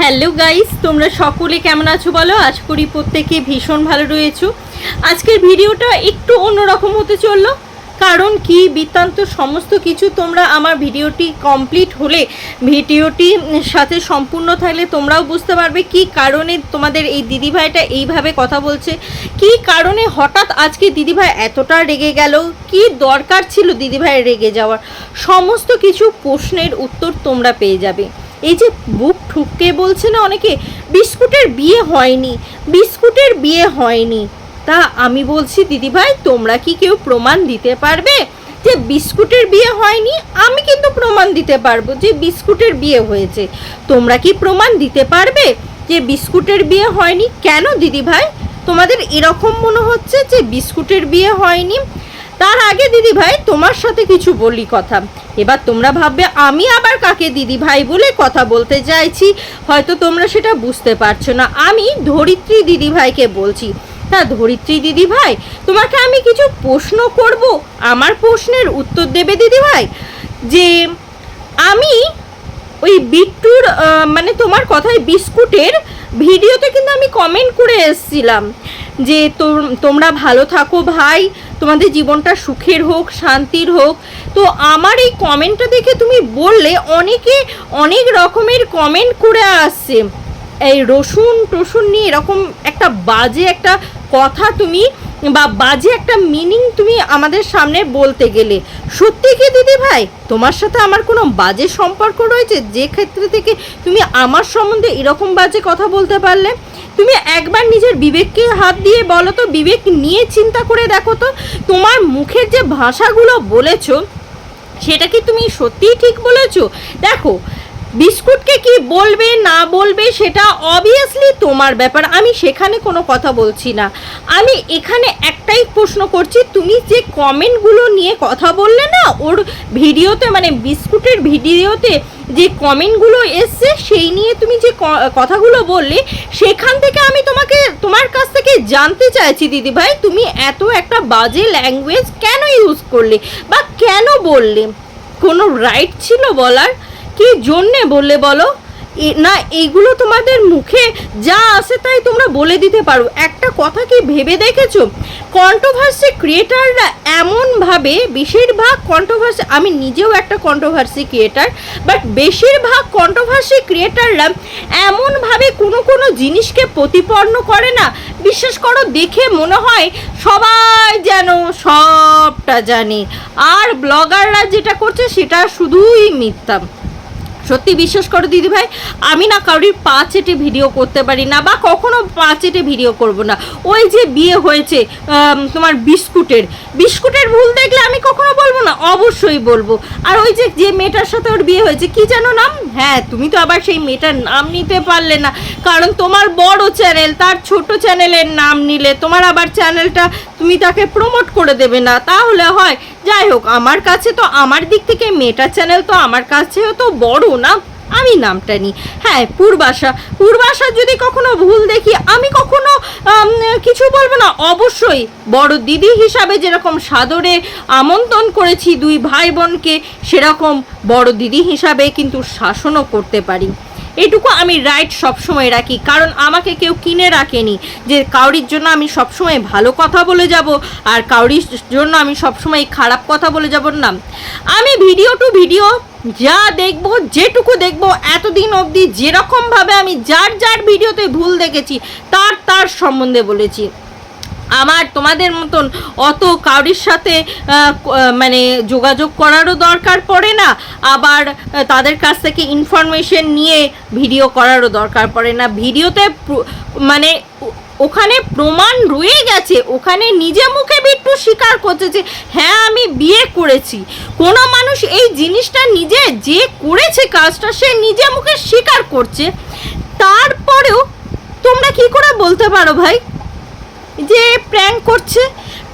Hello guys, তোমরা সকলে কেমন আছো বলো? আজ করি প্রত্যেকে ভীষণ ভালো রয়েছো। আজকের ভিডিওটা একটু অন্যরকম হতে চলল, কারণ কি বৃত্তান্ত সমস্ত কিছু তোমরা আমার ভিডিওটি কমপ্লিট হলে, ভিডিওটি সাথে সম্পূর্ণ থাকলে তোমরাও বুঝতে পারবে কি কারণে তোমাদের এই দিদিভাইটা এইভাবে কথা বলছে, কি কারণে হঠাৎ আজকে দিদিভাই এতটা রেগে গেল, কি দরকার ছিল দিদিভাইয়ের রেগে যাওয়ার, সমস্ত কিছু প্রশ্নের উত্তর তোমরা পেয়ে যাবে। এই যে বুক ঠুককে বলছে না অনেকে, বিস্কুটের বিয়ে হয়নি, বিস্কুটের বিয়ে হয়নি। তা আমি বলছি, দিদিভাই, তোমরা কি কেউ প্রমাণ দিতে পারবে যে বিস্কুটের বিয়ে হয়নি? আমি কিন্তু প্রমাণ দিতে পারব যে বিস্কুটের বিয়ে হয়েছে। তোমরা কি প্রমাণ দিতে পারবে যে বিস্কুটের বিয়ে হয়নি? কেন দিদিভাই? তোমাদের এরকম মনে হচ্ছে যে বিস্কুটের বিয়ে হয়নি? তার আগে দিদি ভাই তোমার সাথে কিছু বলি কথা। এবার তোমরা ভাববে, আমি আবার কাকে দিদি ভাই বলে কথা বলতে চাইছি? হয়তো তোমরা সেটা বুঝতে পারছ না। আমি ধরিত্রী দিদি ভাইকে বলছি। তা ধরিত্রী দিদি ভাই তোমাকে আমি কিছু প্রশ্ন করব? আমার প্রশ্নের উত্তর দেবে দিদি ভাই যে আমি ওই বিট্টুর মানে তোমার কথায় বিস্কুটের ভিডিওতে কিন্তু আমি কমেন্ট করে এসেছিলাম। যে তোমরা ভালো থাকো ভাই, তোমাদের জীবনটা সুখের হোক, শান্তির হোক। তো আমার এই কমেন্টটা দেখে তুমি বললে অনেকে অনেক রকমের কমেন্ট করে আসছে। এই রসুন টসুন নিয়ে এরকম একটা বাজে একটা কথা তুমি বা বাজে একটা মিনিং তুমি আমাদের সামনে বলতে গেলে। সত্যি কি দিদি ভাই? তোমার সাথে আমার কোনো বাজে সম্পর্ক রয়েছে? যে ক্ষেত্রে থেকে তুমি আমার সম্বন্ধে এরকম বাজে কথা বলতে পারলে? তুমি একবার নিজের বিবেককে হাত দিয়ে বলো তো, বিবেক নিয়ে চিন্তা করে দেখো তো, তোমার মুখের যে ভাষাগুলো বলেছ, সেটা কি তুমি সত্যিই ঠিক বলেছ? দেখো বিস্কুটকে কি বলবে, না বলবে, সেটা অবভিয়াসলি তোমার ব্যাপার। আমি সেখানে কোনো কথা বলছি না। আমি এখানে একটাই প্রশ্ন করছি, তুমি যে কমেন্টগুলো নিয়ে কথা বললে না, ওর ভিডিওতে মানে বিস্কুটের ভিডিওতে যে কমেন্টগুলো এসছে, সেই নিয়ে তুমি যে কথাগুলো বললে, সেখান থেকে আমি তোমাকে, তোমার কাছ থেকে জানতে চাইছি দিদি ভাই তুমি এত একটা বাজে ল্যাঙ্গুয়েজ কেন ইউজ করলে? বা কেন বললে? কোনো রাইট ছিল বলার? কি জন্যে বললে বলো? না এইগুলো তোমাদের মুখে যা আসে তাই তোমরা বলে দিতে পারো। একটা কথা কি ভেবে দেখেছ? কন্ট্রোভার্সি ক্রিয়েটাররা এমনভাবে বেশিরভাগ কন্ট্রোভার্সি আমি নিজেও একটা কন্ট্রোভার্সি ক্রিয়েটার বাট বেশিরভাগ কন্ট্রোভার্সি ক্রিয়েটাররা এমনভাবে কোনো কোনো জিনিসকে প্রতিপন্ন করে না। বিশ্বাস করো, দেখে মনে হয় সবাই যেন সবটা জানে। আর ব্লগাররা যেটা করছে, সেটা শুধুই মিথ্যা। সত্যি বিশ্বাস করো দিদি ভাই আমি না কারোর পা চেটে ভিডিও করতে পারি না বা কখনো পা চেটে ভিডিও করব না। ওই যে বিয়ে হয়েছে তোমার বিস্কুটের। বিস্কুটের ভুল দেখলে আমি কখনো বলব না, অবশ্যই বলব। আর ওই যে যে মেয়েটার সাথে ওর বিয়ে হয়েছে, কি যেন নাম? হ্যাঁ তুমি তো আবার সেই মেয়েটার নাম নিতে পারলে না। কারণ তোমার বড় চ্যানেল, তার ছোট চ্যানেলের নাম নিলে তোমার আবার চ্যানেলটা তুমি তাকে প্রমোট করে দেবে না। তাহলে হয় যাই হোক, আমার কাছে তো আমার দিক থেকে মেটা চ্যানেল তো আমার কাছেও তো বড় না, আমি নামটা নিই। হ্যাঁ পূর্বাশা। পূর্বাশার যদি কখনো ভুল দেখি, আমি কখনো কিছু বলব না। অবশ্যই বড় দিদি হিসাবে যেরকম সাদরে আমন্ত্রণ করেছি দুই ভাই বোনকে, সেরকম বড় দিদি হিসাবে কিন্তু শাসনও করতে পারি। এটুকু আমি রাইট সবসময় রাখি। কারণ আমাকে কেউ কিনে রাখেনি যে কাউরির জন্য আমি সবসময় ভালো কথা বলে যাব আর কাউরির জন্য আমি সবসময় খারাপ কথা বলে যাব না। আমি ভিডিও টু ভিডিও যা দেখব, যেটুকু দেখব, এতদিন অবধি যেরকমভাবে আমি যার যার ভিডিওতে ভুল দেখেছি, তার তার সম্বন্ধে বলেছি। আমার তোমাদের মতন অত কাউরির সাথে মানে যোগাযোগ করারও দরকার পড়ে না, আবার তাদের কাছ থেকে ইনফরমেশন নিয়ে ভিডিও করারও দরকার পড়ে না। ভিডিওতে মানে ওখানে প্রমাণ রয়ে গেছে, ওখানে নিজে মুখে বিট্টু স্বীকার করছে যে হ্যাঁ আমি বিয়ে করেছি। কোনো মানুষ এই জিনিসটা নিজে যে করেছে কাজটা, সে নিজে মুখে স্বীকার করছে। তারপরেও তোমরা কি করে বলতে পারো ভাই? যে প্র্যাঙ্ক করছে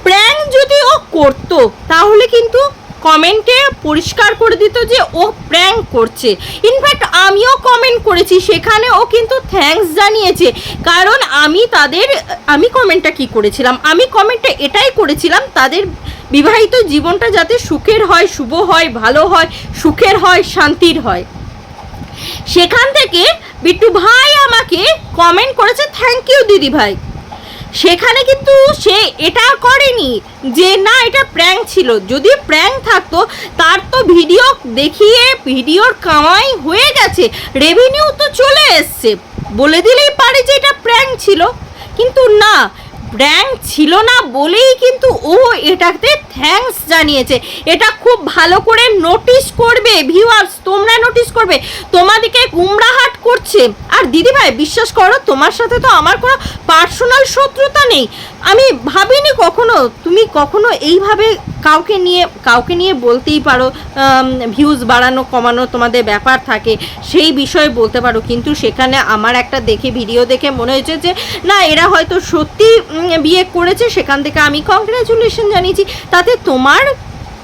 প্র্যাঙ্ক যদি ও করতো, তাহলে কিন্তু কমেন্টে পরিষ্কার করে দিত যে ও প্র্যাঙ্ক করছে। ইনফ্যাক্ট আমিও কমেন্ট করেছি, সেখানে ও কিন্তু থ্যাঙ্কস জানিয়েছে। কারণ আমি তাদের, আমি কমেন্টটা কি করেছিলাম? আমি কমেন্টটা এটাই করেছিলাম, তাদের বিবাহিত জীবনটা যাতে সুখের হয়, শুভ হয়, ভালো হয়, সুখের হয়, শান্তির হয়। সেখান থেকে বিট্টু ভাই আমাকে কমেন্ট করেছে থ্যাংক ইউ দিদি ভাই সেখানে কিন্তু সে এটা করেনি যে না, এটা প্র্যাঙ্ক ছিল। যদি প্র্যাঙ্ক থাকতো, তার তো ভিডিও দেখিয়ে, ভিডিওর কামাই হয়ে গেছে। রেভিনিউ তো চলে এসছে। বলে দিলেই পারে যে এটা প্র্যাঙ্ক ছিল। কিন্তু না প্র্যাঙ্ক ছিল না বলেই কিন্তু ও এটাতে থ্যাংকস জানিয়েছে। এটা খুব ভালো করে নোটিশ করবে ভিউয়ার্স তোমরা নোটিস করবে। তোমাদেরকে গুমরাহাট করছে। আর দিদিভাই, বিশ্বাস করো, তোমার সাথে তো আমার কোনো পার্সোনাল শত্রুতা নেই। আমি ভাবিনি কখনো, তুমি কখনো এইভাবে কাউকে নিয়ে কাউকে নিয়ে বলতেই পারো ভিউজ বাড়ানো, কমানো তোমাদের ব্যাপার থাকে, সেই বিষয়ে বলতে পারো। কিন্তু সেখানে আমার একটা দেখে ভিডিও দেখে মনে হয়েছে যে, না, এরা হয়তো সত্যি বিয়ে করেছে, সেখান থেকে আমি কংগ্রেচুলেশন জানিয়েছি। তাতে তোমার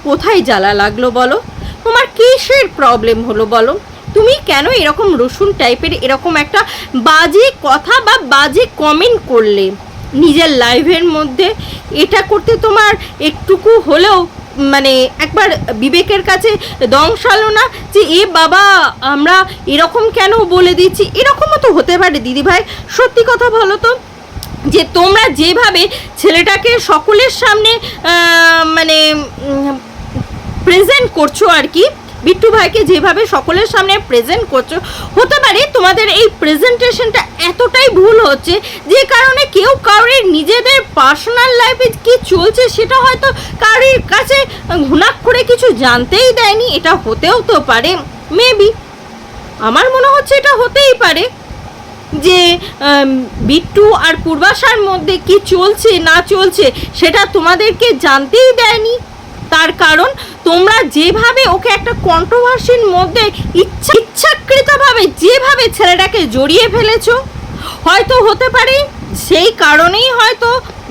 কোথায় জ্বালা লাগল বলো? তোমার কিসের প্রবলেম হলো বলো? তুমি কেন এরকম রসুন টাইপের এরকম একটা বাজে কথা বা বাজে কমেন্ট করলে? নিজের লাইভের মধ্যে এটা করতে তোমার একটুকু হলেও মানে একবার বিবেকের কাছে দংশালো না যে, এ বাবা, আমরা এরকম কেন বলে দিচ্ছি? এরকমও তো হতে পারে, দিদিভাই। সত্যি কথা বলো তো, যে তোমরা যেভাবে ছেলেটাকে সকলের সামনে মানে প্রেজেন্ট করছ আর কি বিট্টু ভাইকে যেভাবে সকলের সামনে প্রেজেন্ট করছ, হতে পারে তোমাদের এই প্রেজেন্টেশনটা এতটাই ভুল হচ্ছে, যে কারণে কেউ কারোর নিজেদের পার্সোনাল লাইফে কি চলছে সেটা হয়তো কারোর কাছে ঘুণাক করে কিছু জানতেই দেয়নি, এটা হতেও তো পারে। মেবি আমার মনে হচ্ছে এটা হতেই পারে যে বিট্টু আর পূর্বাশার মধ্যে কি চলছে, না চলছে, সেটা তোমাদেরকে জানতেই দেয়নি। তার কারণ তোমরা যেভাবে ওকে একটা কন্ট্রোভার্সির মধ্যে ইচ্ছা ইচ্ছাকৃতভাবে যেভাবে ছেলেটাকে জড়িয়ে ফেলেছো, হয়তো হতে পারে সেই কারণেই হয়তো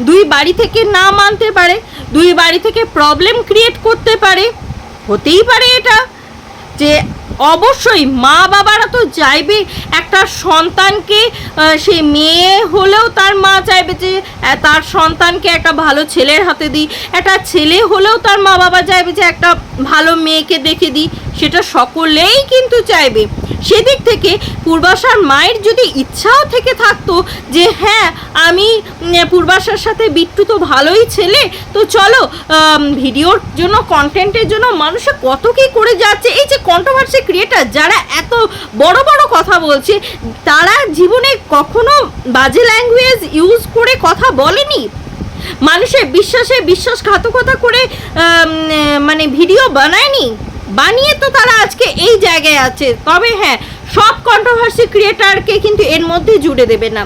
দুই বাড়ি থেকে না মানতে পারে, দুই বাড়ি থেকে প্রবলেম ক্রিয়েট করতে পারে। হতেই পারে এটা যে অবশ্যই মা বাবারা তো চাইবে একটা সন্তানকে সে মেয়ে হলেও তার মা চাইবে যে তার সন্তানকে একটা ভালো ছেলের হাতে দিই। একটা ছেলে হলেও তার মা বাবা চাইবে যে একটা ভালো মেয়েকে দেখে দিই। সেটা সকলেই কিন্তু চাইবে। সেদিক থেকে পূর্বাশার মায়ের যদি ইচ্ছাও থেকে থাকতো যে হ্যাঁ আমি পূর্বাশার সাথে বিট্টু তো ভালোই ছেলে, তো চলো ভিডিওর জন্য কন্টেন্টের জন্য মানুষে কত কি করে যাচ্ছে? এই যে কন্ট্রোভার্সি ক্রিয়েটার যারা এত বড় বড় কথা বলছে, তারা জীবনে কখনো বাজে ল্যাঙ্গুয়েজ ইউজ করে কথা বলেনি? মানুষের বিশ্বাসে বিশ্বাসঘাতকতা করে মানে ভিডিও বানায়নি? বানিয়ে তো তারা আজকে এই জায়গায় আছে। তবে হ্যাঁ সব কন্ট্রোভার্সি ক্রিয়েটারকে কিন্তু এর মধ্যে জুড়ে দেবে না।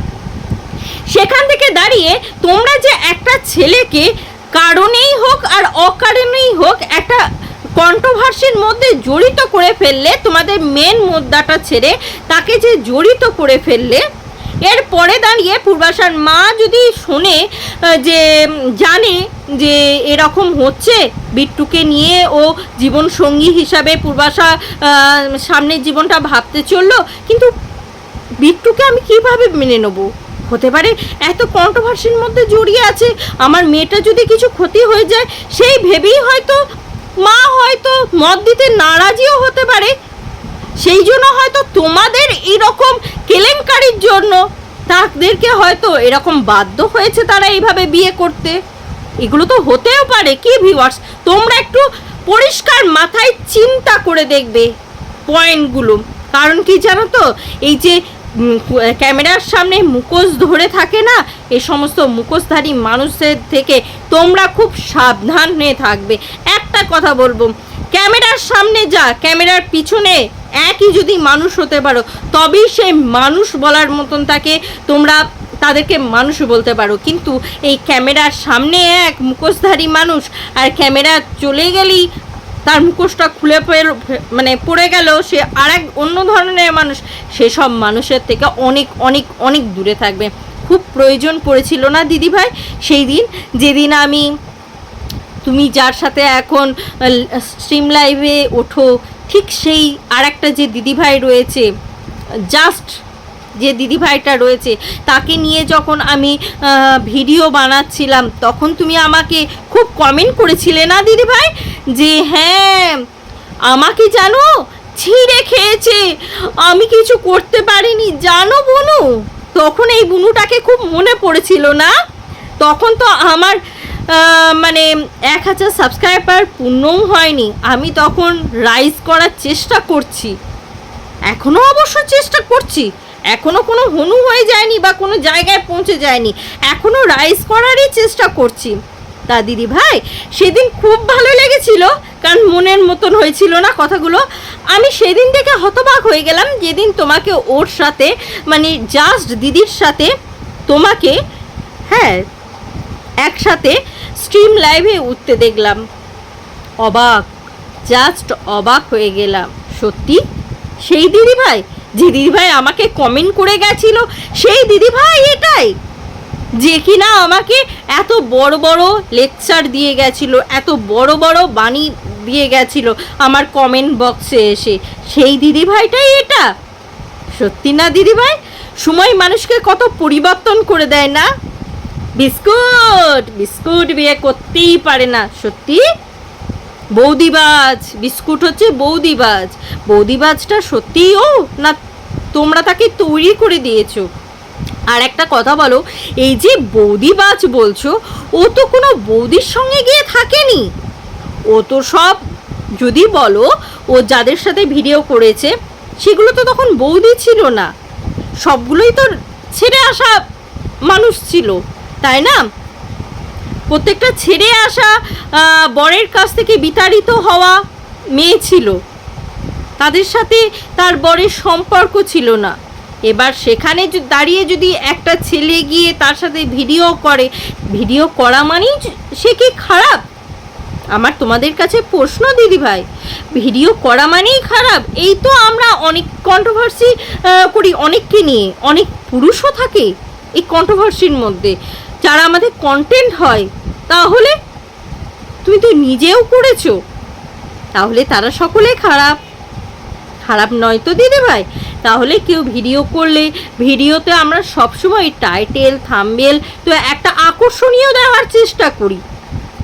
সেখান থেকে দাঁড়িয়ে তোমরা যে একটা ছেলেকে কারণেই হোক আর অকারণেই হোক একটা কন্ট্রোভার্সির মধ্যে জড়িত করে ফেললে, তোমাদের মেন মুদ্রাটা ছেড়ে তাকে যে জড়িত করে ফেললে এরপরে দাঁড়িয়ে পূর্বাশার মা যদি শোনে যে জানে যে এরকম হচ্ছে, বিট্টুকে নিয়ে ও জীবন সঙ্গী হিসাবে পূর্বাশা সামনের জীবনটা ভাবতে চলল, কিন্তু বিট্টুকে আমি কীভাবে মেনে নেব? হতে পারে এত কন্ট্রোভার্সির মধ্যে জড়িয়ে আছে, আমার মেয়েটা যদি কিছু ক্ষতি হয়ে যায়, সেই ভেবেই হয়তো মা হয়তো মত দিতে নারাজিও হতে পারে। সেই জন্য হয়তো তোমাদের এরকম কেলেঙ্কারির জন্য তাদেরকে হয়তো এরকম বাধ্য হয়েছে তারা এইভাবে বিয়ে করতে। এগুলো তো হতেও পারে, কি ভিউয়ার্স তোমরা একটু পরিষ্কার মাথায় চিন্তা করে দেখবে পয়েন্টগুলো কারণ কি জানো তো? এই যে ক্যামেরার সামনে মুখোশ ধরে থাকে না? এই সমস্ত মুখোশধারী মানুষের থেকে তোমরা খুব সাবধান হয়ে থাকবে। একটা কথা বলব, ক্যামেরার সামনে যা, ক্যামেরার পিছনে একই যদি মানুষ হতে পারো, তবেই সে মানুষ বলার মতন তাকে তোমরা তাদেরকে মানুষ বলতে পারো। কিন্তু এই ক্যামেরার সামনে এক মুখোশধারী মানুষ আর ক্যামেরা চলে গেলেই তার মুখোশটা খুলে মানে পড়ে গেল, সে আরেক অন্য ধরনের মানুষ। সেসব মানুষের থেকে অনেক অনেক অনেক দূরে থাকবে। খুব প্রয়োজন পড়েছিল না দিদিভাই? সেই দিন, যেদিন আমি তুমি যার সাথে এখন স্ট্রিম লাইভে ওঠো, ঠিক সেই আর একটা যে দিদিভাই রয়েছে জাস্ট যে দিদিভাইটা রয়েছে, তাকে নিয়ে যখন আমি ভিডিও বানাচ্ছিলাম, তখন তুমি আমাকে খুব কমেন্ট করেছিলে না, দিদিভাই? যে হ্যাঁ আমাকে জানো, ছিঁড়ে খেয়েছে। আমি কিছু করতে পারিনি, জানো বুনু? তখন এই বুনুটাকে খুব মনে পড়েছিল না? তখন তো আমার মানে এক হাজার সাবস্ক্রাইবার পূর্ণও হয়নি। আমি তখন রাইজ করার চেষ্টা করছি। এখনও অবশ্য চেষ্টা করছি। এখনও কোনো হনু হয়ে যায়নি বা কোনো জায়গায় পৌঁছে যায়নি। এখনও রাইজ করারই চেষ্টা করছি। তা দিদি ভাই, সেদিন খুব ভালো লেগেছিল, কারণ মনের মতন হয়েছিল না কথাগুলো। আমি সেদিন থেকে হতবাক হয়ে গেলাম যেদিন তোমাকে ওর সাথে মানে জাস্ট দিদির সাথে তোমাকে হ্যাঁ একসাথে স্ট্রিম লাইভে উঠতে দেখলাম। অবাক জাস্ট অবাক হয়ে গেলাম। সত্যি? সেই দিদিভাই যে দিদিভাই আমাকে কমেন্ট করে গেছিল, সেই দিদিভাই এটাই? যে কিনা আমাকে এত বড় বড় লেকচার দিয়ে গেছিল, এত বড় বড় বাণী দিয়ে গেছিল আমার কমেন্ট বক্সে এসে। সেই দিদিভাইটাই এটা? সত্যি না দিদিভাই? সময় মানুষকে কত পরিবর্তন করে দেয় না? বিস্কুট বিস্কুট বিয়ে করতেই পারে না, সত্যি? বৌদিবাজ, বিস্কুট হচ্ছে বৌদিবাজ। বৌদিবাজটা সত্যিই ও? না তোমরা তাকে তৈরি করে দিয়েছ? আর একটা কথা বলো, এই যে বৌদিবাজ বলছো, ও তো কোনো বৌদির সঙ্গে গিয়ে থাকেনি। ও তো সব, যদি বলো, ও যাদের সাথে ভিডিও করেছে, সেগুলো তো তখন বৌদি ছিল না। সবগুলোই তো ছেড়ে আসা মানুষ ছিল, তাই না? প্রত্যেকটা ছেড়ে আসা বরের কাছ থেকে বিতাড়িত হওয়া মেয়ে ছিল। তাদের সাথে তার বরের সম্পর্ক ছিল না। এবার সেখানে দাঁড়িয়ে যদি একটা ছেলে গিয়ে তার সাথে ভিডিও করে, ভিডিও করা মানেই সে কি খারাপ? আমার তোমাদের কাছে প্রশ্ন, দিদি ভাই। ভিডিও করা মানেই খারাপ। এই তো আমরা অনেক কন্ট্রোভার্সি করি অনেককে নিয়ে। অনেক পুরুষও থাকে এই কন্ট্রোভার্সির মধ্যে। যারা আমাদের কন্টেন্ট হয়, তাহলে তুমি তো নিজেও করেছ। তাহলে তারা সকলে খারাপ। খারাপ নয় তো, দিদি ভাই? তাহলে কেউ ভিডিও করলে, ভিডিওতে আমরা সবসময় টাইটেল থামবেল তো একটা আকর্ষণীয় দেওয়ার চেষ্টা করি।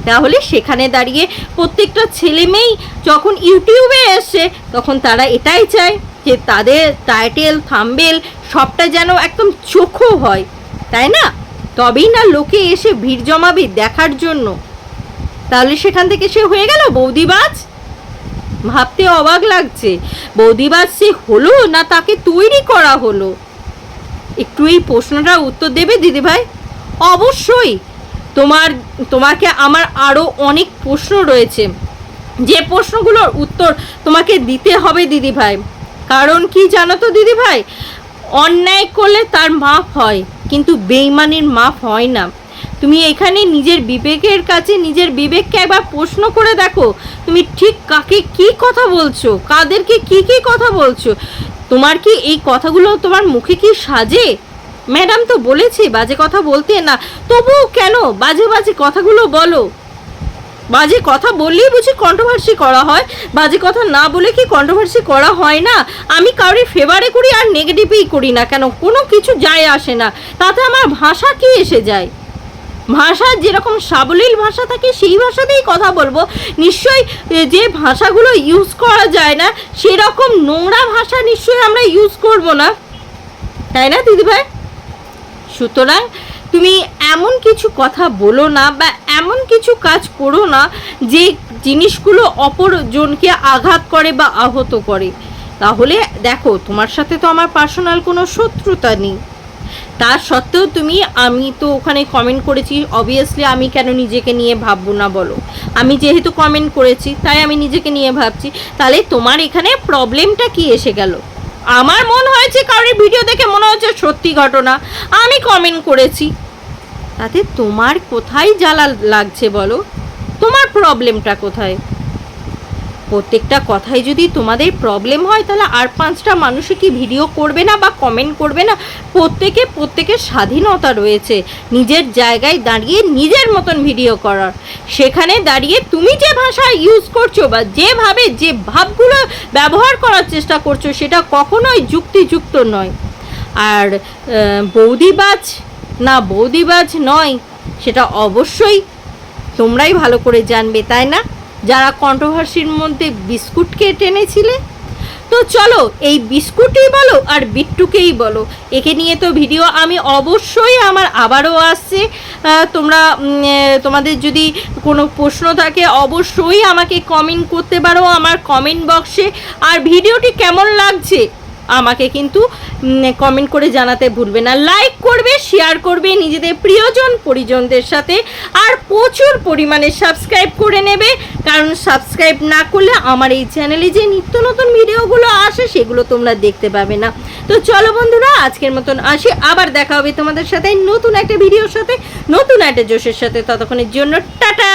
তাহলে সেখানে দাঁড়িয়ে প্রত্যেকটা ছেলে মেয়েই যখন ইউটিউবে এসছে তখন তারা এটাই চায় যে তাদের টাইটেল থাম্বেল সবটা যেন একদম চোখও হয়, তাই না? তবেই না লোকে এসে ভিড় জমাবে দেখার জন্য। তাহলে সেখান থেকে সে হয়ে গেল বৌদিবাজ? ভাবতে অবাক লাগছে। বৌদিবাজ সে হলো না তাকে তৈরি করা হলো? একটু এই প্রশ্নটার উত্তর দেবে দিদিভাই? অবশ্যই। তোমার, তোমাকে আমার আরও অনেক প্রশ্ন রয়েছে। যে প্রশ্নগুলোর উত্তর তোমাকে দিতে হবে দিদিভাই। কারণ কি জানো তো দিদিভাই? অন্যায় করলে তার মাফ হয়, কিন্তু বেইমানির মাফ হয় না। তুমি এখানে নিজের বিবেকের কাছে, নিজের বিবেককে একবার প্রশ্ন করে দেখো। তুমি ঠিক কাকে কি কথা বলছো? কাদেরকে কি কি কথা বলছো? তোমার কি এই কথাগুলো তোমার মুখে কি সাজে? ম্যাডাম তো বলেছে বাজে কথা বলতে না। তবুও কেন বাজে বাজে কথাগুলো বলো? বাজে কথা বললেই বুঝি কন্ট্রোভার্সি করা হয়। বাজে কথা না বলে কি কন্ট্রোভার্সি করা হয় না? আমি কাউরি ফেভারে করি আর নেগেটিভই করি না কেন? কোনো কিছু যায় আসে না। তাতে আমার ভাষা কি এসে যায়? ভাষা, যেরকম সাবলীল ভাষা থাকে, সেই ভাষাতেই কথা বলব। নিশ্চয়ই যে ভাষাগুলো ইউজ করা যায় না, সেরকম নোংরা ভাষা নিশ্চয়ই আমরা ইউজ করব না। তাই না, দিদিভাই? সুতরাং, তুমি এমন কিছু কথা বলো না বা এমন কিছু কাজ করো না, যে জিনিসগুলো অপরজনকে আঘাত করে বা আহত করে। তাহলে, দেখো, তোমার সাথে তো আমার পার্সোনাল কোনো শত্রুতা নেই। তা সত্ত্বেও তুমি, আমি তো ওখানে কমেন্ট করেছি অবভিয়াসলি আমি কেন নিজেকে নিয়ে ভাববো না বলো। আমি যেহেতু কমেন্ট করেছি, তাই আমি নিজেকে নিয়ে ভাবছি। তাহলে তোমার এখানে প্রবলেমটা কি এসে গেল? আমার মন হয়েছে কারোর ভিডিও দেখে মনে হচ্ছে সত্যি ঘটনা। আমি কমেন্ট করেছি। তাতে তোমার কোথায় জ্বালা লাগছে বলো? তোমার প্রবলেমটা কোথায়? প্রত্যেকটা কথায় যদি তোমাদের প্রবলেম হয়, তাহলে আর পাঁচটা মানুষে কি ভিডিও করবে না বা কমেন্ট করবে না? প্রত্যেকে প্রত্যেকের স্বাধীনতা রয়েছে। নিজের জায়গায় দাঁড়িয়ে নিজের মতন ভিডিও করার। সেখানে দাঁড়িয়ে তুমি যে ভাষা ইউজ করছ বা যেভাবে, যে ভাবগুলো ব্যবহার করার চেষ্টা করছ, সেটা কখনোই যুক্তিযুক্ত নয়। আর বৌদিবাজ না বৌদিবাজ নয়, সেটা অবশ্যই তোমরাই ভালো করে জানবে, তাই না? যারা কন্ট্রোভার্সির মধ্যে বিস্কুটকে টেনেছিলে? তো চলো, এই বিস্কুটই বলো আর বিট্টুকেই বলো। একে নিয়ে তো ভিডিও আমি অবশ্যই আমার আবারও আসছে। তোমরা তোমাদের যদি কোনো প্রশ্ন থাকে, অবশ্যই আমাকে কমেন্ট করতে পারো আমার কমেন্ট বক্সে আর ভিডিওটি কেমন লাগছে? আমাকে কিন্তু কমেন্ট করে জানাতে ভুলবে না। লাইক করবে শেয়ার করবে নিজেদের প্রিয়জন পরিজনদের সাথে আর প্রচুর পরিমাণে সাবস্ক্রাইব করে নেবে। কারণ সাবস্ক্রাইব না করলে আমার এই চ্যানেলে যে নিত্য নতুন ভিডিওগুলো আসে, সেগুলো তোমরা দেখতে পাবে না। তো চলো বন্ধুরা, আজকের মতন আসি। আবার দেখা হবে তোমাদের সাথে নতুন একটা ভিডিওর সাথে, নতুন একটা জোশের সাথে। ততক্ষণের জন্য টাটা!